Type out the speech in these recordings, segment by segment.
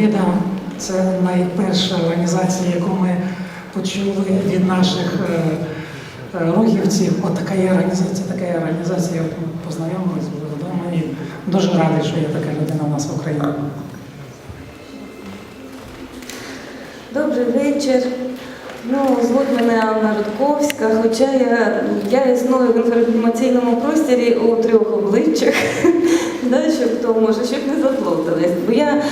Атлантіда це найперша організація, яку ми почули від наших е, е, рухівців. От така є організація, така є організація. Познайомились, були вдома і дуже радий, що є така людина у нас в Україні. Добрий вечір. Ну, звуть мене Анна Рудковська, хоча я, я існую в інформаційному просторі у трьох обличчях, да, щоб хто може, щоб не заплутались. Бо я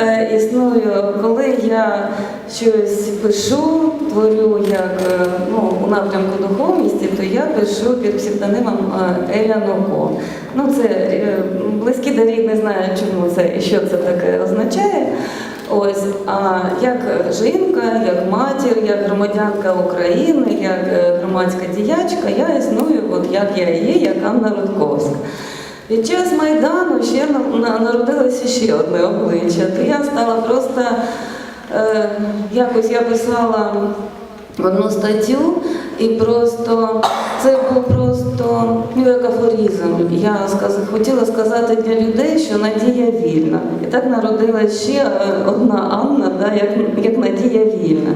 е, існую, коли я щось пишу, творю як е, ну, у напрямку духовності, то я пишу під псевдонимом е, Еля Ноко. Ну, це е, близькі до не знаю, чому це і що це таке означає. Ось, а як жінка, як матір, як громадянка України, як е, громадська діячка, я існую, от як я є, як Анна Рудковська. Під час Майдану ще на- на- народилося ще одне обличчя, то я стала просто е, якось я писала одну статтю, і просто це був просто ну, як афоризм. Я хотіла сказати для людей, що Надія вільна. І так народилась ще е, одна Анна, да, як, як Надія вільна.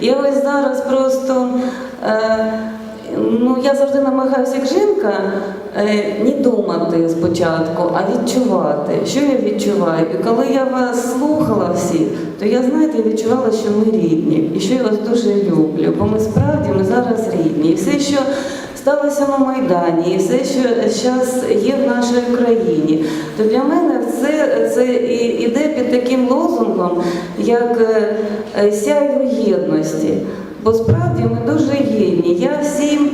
І ось зараз просто. Е, Ну, я завжди намагаюся як жінка е, не думати спочатку, а відчувати, що я відчуваю. І коли я вас слухала всі, то я знаєте, відчувала, що ми рідні, і що я вас дуже люблю. Бо ми справді ми зараз рідні. І все, що сталося на Майдані, і все, що зараз є в нашій країні, то для мене це, це і- іде під таким лозунгом, як е, е, сяйво єдності. Бо справді ми дуже єдні. Я всім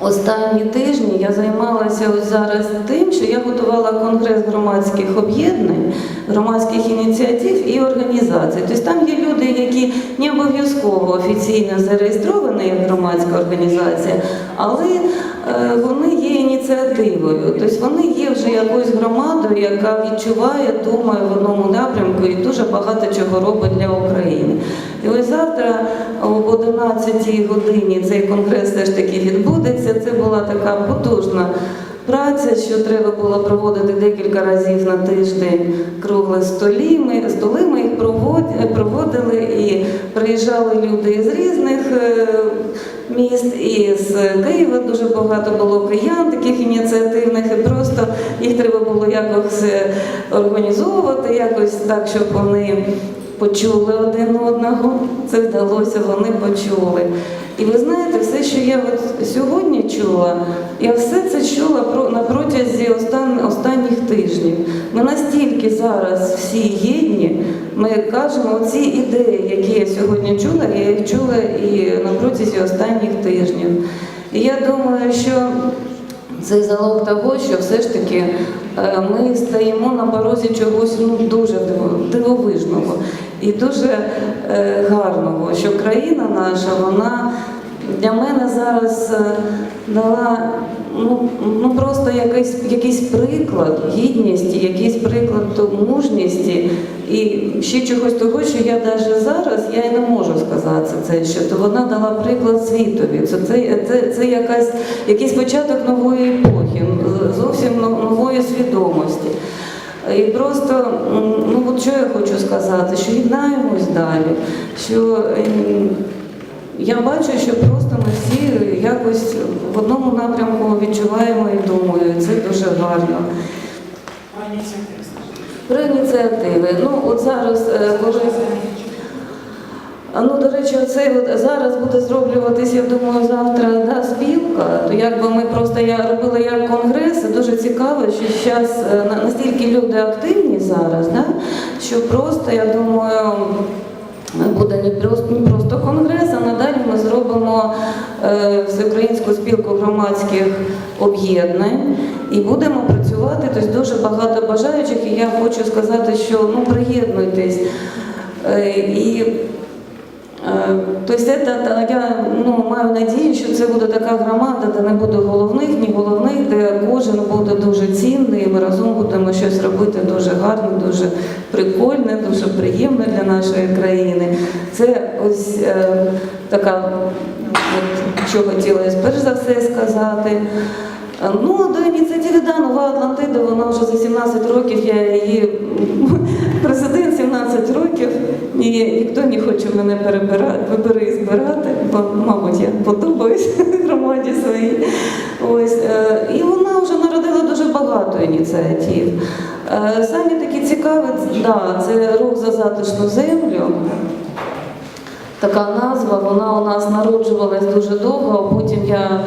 останні тижні я займалася ось зараз тим, що я готувала конгрес громадських об'єднань, громадських ініціатив і організацій. Тобто там є люди, які не обов'язково офіційно зареєстровані як громадська організація, але е, вони є ініціативою. Тобто вони є вже якоюсь громадою, яка відчуває, думає в одному напрямку і дуже багато чого робить для України. І ось завтра об 11 годині цей конгрес все ж таки відбудеться. Це була така потужна праця, що треба було проводити декілька разів на тиждень круглі столі. Ми, столи ми їх провод- проводили і приїжджали люди з різних е, міст, і з Києва дуже багато було киян таких ініціативних, і просто їх треба було якось е, організовувати, якось так, щоб вони почули один одного. Це вдалося, вони почули. І ви знаєте, все, що я от сьогодні чула, я все це чула на протязі остан, останніх тижнів. Ми настільки зараз всі єдні, ми кажемо ці ідеї, які я сьогодні чула, я їх чула і на протязі останніх тижнів. І я думаю, що це залог того, що все ж таки е, ми стоїмо на порозі чогось ну, дуже дивовижного і дуже е, гарного, що країна наша, вона для мене зараз е, дала ну, ну просто якийсь, якийсь приклад гідності, якийсь приклад мужності і ще чогось того, що я навіть зараз я і не можу сказати це, що то вона дала приклад світові. Це, це, це, це якась, якийсь початок нової епохи, зовсім нової свідомості. І просто, ну от що я хочу сказати, що єднаємось далі, що ем, я бачу, що просто ми всі якось в одному напрямку відчуваємо і думаю, і це дуже гарно. Про ініціативи. Ну, от зараз, е, коли Ну, до речі, оце от зараз буде зроблюватись, я думаю, завтра да, спілка. То якби ми просто я робила як конгрес, і дуже цікаво, що зараз настільки люди активні зараз, да, що просто я думаю. Буде не просто, не просто конгрес, а надалі ми зробимо е, всеукраїнську спілку громадських об'єднань і будемо працювати. Тобто дуже багато бажаючих, і я хочу сказати, що ну приєднуйтесь. Е, і Е, Тобто це, та- та- я ну, маю надію, що це буде така громада, де не буде головних, ні головних, де кожен буде дуже цінний, і ми разом будемо щось робити дуже гарне, дуже прикольне, дуже приємне для нашої країни. Це ось е, така, от, що хотілося перш за все сказати. Е, Ну, до ініціативи да, нова Атлантида, вона вже за 17 років, я її 17 років, і ніхто не хоче мене перебирати, збирати, бо, мабуть, я подобаюсь громаді своїй. Ось, е, і вона вже народила дуже багато ініціатив. Е, Самі такі цікаві, да, це рух за затишну землю. Така назва, вона у нас народжувалась дуже довго. Потім я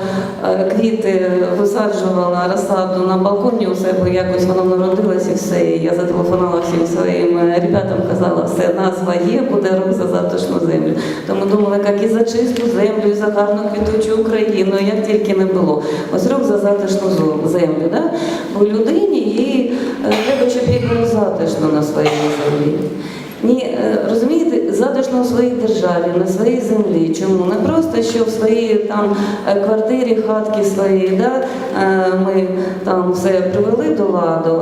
е, квіти висаджувала розсаду на балконі у себе, якось воно народилось і все. І я зателефонувала всім своїм е, ребятам, казала, все, назва є, буде рух за затишну землю. Тому думала, як і за чисту землю, і за гарну квітучу Україну, як тільки не було. Ось рух за затишну землю. Да? Бо людині їй е, треба, щоб їй затишно на своїй землі. Ні, розумієте, затишно у своїй державі, на своїй землі. Чому? Не просто що в своїй там е, квартирі, хатки своїй, да, е, ми там все привели до ладу,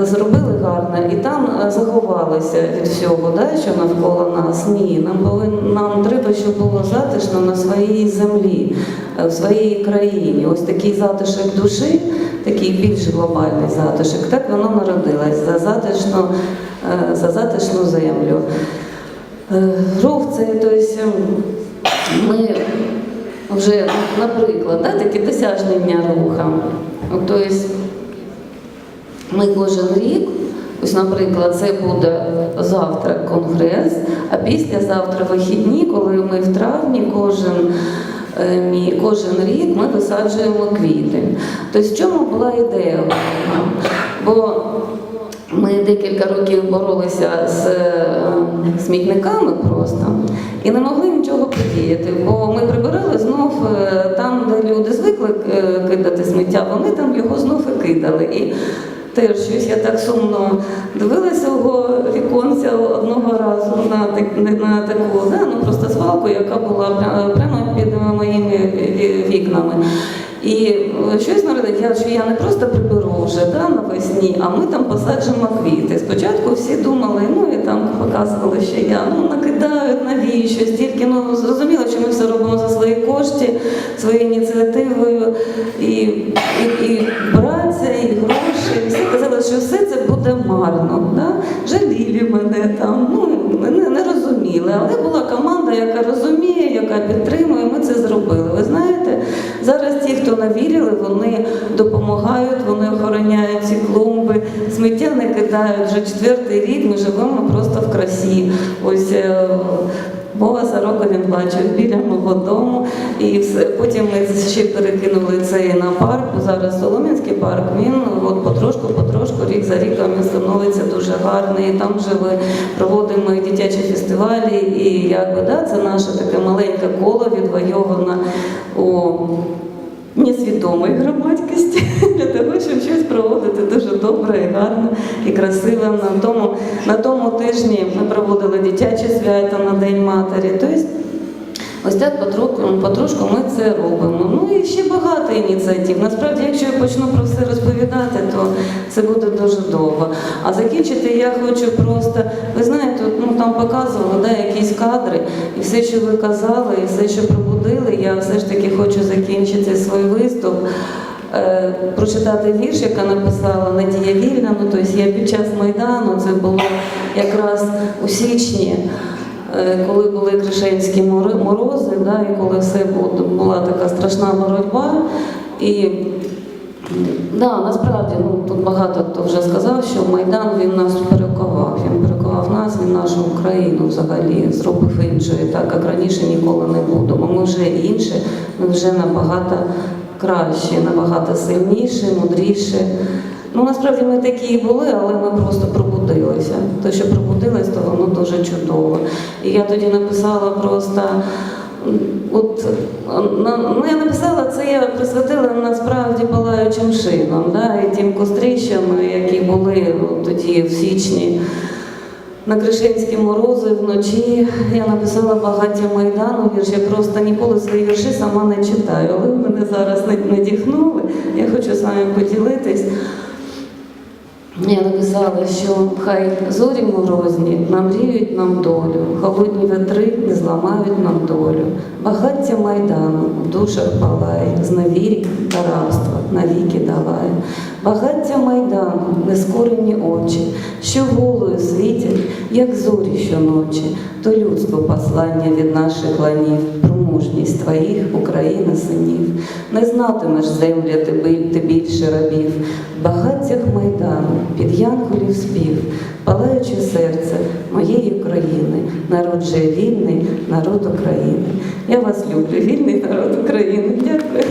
е, зробили гарно і там заховалися від всього, да, що навколо нас. Ні, нам повин, нам треба, щоб було затишно на своїй землі, в своїй країні. Ось такий затишок душі, такий більш глобальний затишок. Так воно народилось за затишно е, за затишну землю. Е, це, тобто, ми вже, наприклад, да, такі досягнення руха. Тобто, ми кожен рік, ось, наприклад, це буде завтра конгрес, а післязавтра вихідні, коли ми в травні кожен. е, Кожен рік ми висаджуємо квіти. Тобто, в чому була ідея? Бо ми декілька років боролися з е, смітниками просто і не могли нічого подіяти, бо ми прибирали знов е, там, де люди звикли е, кидати сміття, вони там його знов і кидали. І теж щось я так сумно дивилася у віконця одного разу на, на таку да, ну, просто свалку, яка була прямо під моїми вікнами. І е, щось народить, я що я не просто приберу вже да, навесні, а ми там посаджимо квіти. Спочатку всі думали, ну і там показували, що я ну накидають навіщо, стільки ну зрозуміло, що ми все робимо за свої кошти, своєю ініціативою, і, і, і праця, і гроші. І всі казали, що все це буде марно. Да? Жалілі мене там, ну розуміли. Але була команда, яка розуміє, яка підтримує. Ми це зробили. Ви знаєте, зараз ті, хто навірили, вони допомагають, вони охороняють ці клумби, сміття не кидають. Вже четвертий рік ми живемо просто в красі. Ось е, за року він бачив біля мого дому. І все. потім ми ще перекинули це на парк. Зараз Солом'янський парк, він от потрошку, потрошку, рік за ріком становиться дуже гарний. Там вже ми проводимо і дитячі фестивалі, і якби да, це наше таке маленьке коло відвойоване у несвідомої громадськості для того, щоб щось проводити дуже добре і гарно і красиво. На тому, на тому тижні ми проводили дитяче свято на День матері. Тобто, Ось так потрошку, потрошку ми це робимо. Ну і ще багато ініціатив. Насправді, якщо я почну про все розповідати, то це буде дуже довго. А закінчити я хочу просто, ви знаєте, ну там показували да, якісь кадри, і все, що ви казали, і все, що пробудили, я все ж таки хочу закінчити свій виступ. е, Прочитати вірш, яка написала Надія Вільна. Ну, тобто я під час Майдану, це було якраз у січні, коли були кришенські морози, да, і коли все було, була така страшна боротьба. І да, насправді ну, тут багато хто вже сказав, що Майдан він нас перекував. Він перекував нас, він нашу Україну взагалі зробив іншою, так як раніше ніколи не було. Бо ми вже інші, ми вже набагато кращі, набагато сильніші, мудріші. Ну, насправді ми такі і були, але ми просто пробудилися. То, що пробудилось, то воно дуже чудово. І я тоді написала просто. От ну, я написала це, я присвятила насправді палаючим шинам, да, і тим кострищам, які були от тоді в січні. На Кришинські морози вночі я написала багаття Майдану вірш. Я просто ніколи свої вірші сама не читаю, але мене зараз не- надихнули. Я хочу з вами поділитись. Я написала, що хай зорі морозні намріють нам долю, холодні вітри не зламають нам долю. Багаття майдану в душах палає, зневірі та рабства навіки давай. Багаття майдану, нескорені очі, що голою світять, як зорі щоночі, то людство послання від наших ланів, про мужність твоїх, Україна синів. Не знатимеш земля ти, більше рабів, в багаттях майдану, під янголів спів, палаючи серце моєї країни, народ же вільний, народ України. Я вас люблю, вільний народ України. Дякую.